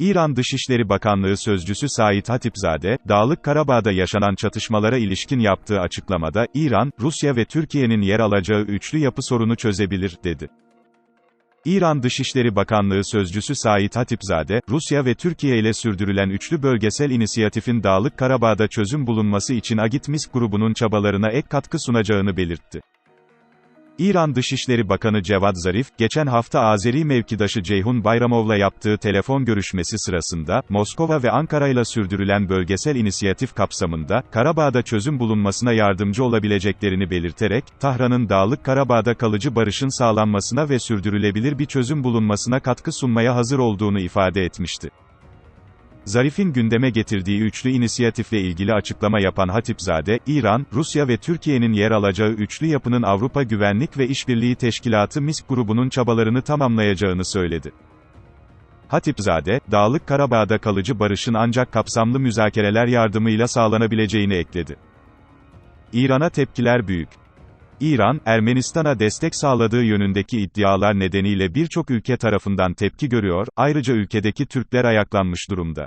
İran Dışişleri Bakanlığı Sözcüsü Sait Hatipzade, Dağlık Karabağ'da yaşanan çatışmalara ilişkin yaptığı açıklamada, İran, Rusya ve Türkiye'nin yer alacağı üçlü yapı sorunu çözebilir, dedi. İran Dışişleri Bakanlığı Sözcüsü Sait Hatipzade, Rusya ve Türkiye ile sürdürülen üçlü bölgesel inisiyatifin Dağlık Karabağ'da çözüm bulunması için Agitmisk grubunun çabalarına ek katkı sunacağını belirtti. İran Dışişleri Bakanı Cevad Zarif, geçen hafta Azeri mevkidaşı Ceyhun Bayramov'la yaptığı telefon görüşmesi sırasında, Moskova ve Ankara ile sürdürülen bölgesel inisiyatif kapsamında, Karabağ'da çözüm bulunmasına yardımcı olabileceklerini belirterek, Tahran'ın Dağlık Karabağ'da kalıcı barışın sağlanmasına ve sürdürülebilir bir çözüm bulunmasına katkı sunmaya hazır olduğunu ifade etmişti. Zarif'in gündeme getirdiği üçlü inisiyatifle ilgili açıklama yapan Hatipzade, İran, Rusya ve Türkiye'nin yer alacağı üçlü yapının Avrupa Güvenlik ve İşbirliği Teşkilatı MİSK grubunun çabalarını tamamlayacağını söyledi. Hatipzade, Dağlık Karabağ'da kalıcı barışın ancak kapsamlı müzakereler yardımıyla sağlanabileceğini ekledi. İran'a tepkiler büyük. İran, Ermenistan'a destek sağladığı yönündeki iddialar nedeniyle birçok ülke tarafından tepki görüyor, ayrıca ülkedeki Türkler ayaklanmış durumda.